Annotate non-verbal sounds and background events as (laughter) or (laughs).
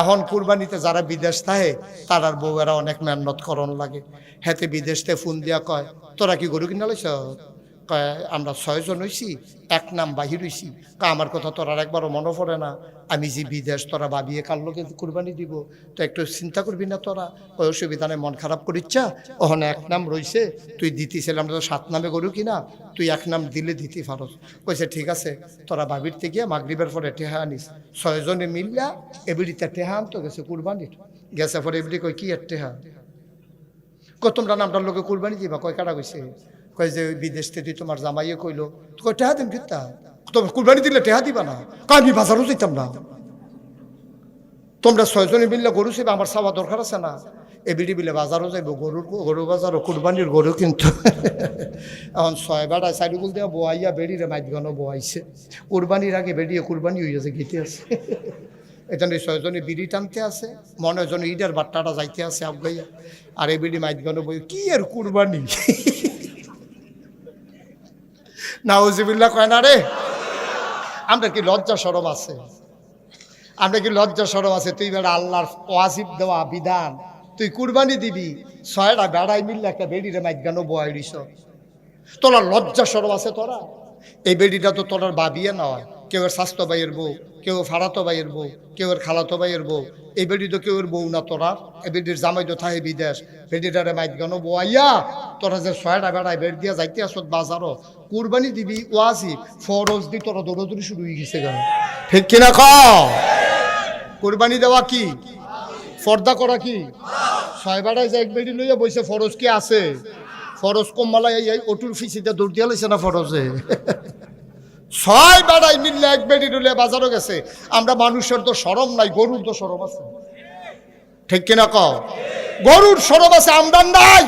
এখন কুরবানিতে যারা বিদেশ থাকে, তারার বউয়েরা অনেক মেহনত করণ লাগে হেতে বিদেশতে ফোন দিয়া কয়, তোরা কি গরু কিনা লাইছ আমরা ছয়জন হইছি, এক নাম বাহির হইছি। কয়, আমার কথা তোর আর একবারও মনে পড়ে না। আমি যে বিদেশ তোরা ভাবিয়ে কার লোকে কুরবানি দিব? তো একটু চিন্তা করবি না তোরা। ওই অসুবিধা নেই, মন খারাপ করিচ্ছা ওখানে এক নাম রইছে, তুই দিতিছিলাম তো সাত নামে গরু কিনা, তুই এক নাম দিলে দিতি ফারস কইছে, ঠিক আছে, তোরা বাবির থেকে মাগরিবের পরে টেহা আনিস। ছয়জনে মিললা, এবিড়িতে টেহা আনতো গেছে কুরবানির। গেছে পরে এবিড়ি কই কি এর টেহা? তোমরা নামটার লোকে কুরবানি দিবা? কয় কাটা কইছে? কয় যে, বিদেশ থেকে তোমার জামাইয়ে কইলো, কয়, টেহা দিম কিতা তোমার কুরবানি দিলে টেহা দিবা না? কয়, আমি বাজারও যেতাম না। তোমরা ছয়জনে মিললে গরু সেবা আমার চাওয়া দরকার আছে না? এ বিড়ি বিলে বাজারও যাইব, গরুর গরু বাজারও, কুরবানির গরু কিন্তু। (laughs) এখন ছয় বেড়ায় চারিগুল দেওয়া বোয়াইয়া বেড়িরে মাইদগানো বোয়াইছে। কুরবানির আগে বেরিয়ে কুরবানি হয়ে যাচ্ছে গীতে আছে। (laughs) এখানে ছয়জনে বিড়ি টানতে আছে, মনে হয় ইডার বাট্টাটা যাইতে আছে আবগাইয়া আর এই বিড়ি মাইদগানো বই কি এর কুরবানি? (laughs) নাউজিবিল্লা কয় না রে? আমরা কি লজ্জা সরব আছে? আমরা কি লজ্জা সরব আছে? তুই বেড়া আল্লাহর ওয়াজিব দেওয়া বিধান, তুই কুরবানি দিবি, ছয়টা বেড়াই মিললে একটা বেড়িরে মাইজ্ঞানো বয় দিস তোরা লজ্জা সরব আছে তোরা? এই বেড়িটা তো তোরার বাবিয়ে নয় কেউ এর স্বাস্থ্য ভাইয়ের বউ কেউ ফাড়াতো ভাইয়ের বউ কেউ এর খালাতো ভাইয়ের বউ, এই বেড়ি তো কেউ এর বউ না তোরা, এই বেডির জামাই তো থাহে বিদেশ বেডিটারে মাইত গান বইয়া তোরা যে ছয়টা বেড়ায় বেড় দিয়া যাইতে আসত বাজারও, কুরবানি দিবি ওয়াজি, ফরজ দি তোরা দৌড়দৌড়ি শুরু হয়ে গেছে গান ঠিক কিনা ক? কুরবানি দেওয়া কি? ফর্দা করা কি? ছয় বেড়ায় যে এক বেড়ি লইয়া বইছে, ফরজ কি আছে? ফরজ কমমালাই এই অটুর ফিসিতে দৌড় দিয়া লাইছে না ফরজে? (laughs) ছয় বেড়াই মিললে এক বেড়ি রুলে বাজারও গেছে। আমরা মানুষের তো সরম নাই, গরুর তো সরম আছে। ঠিক কিনা কও? গরুর সরম আছে, আমদান নাই।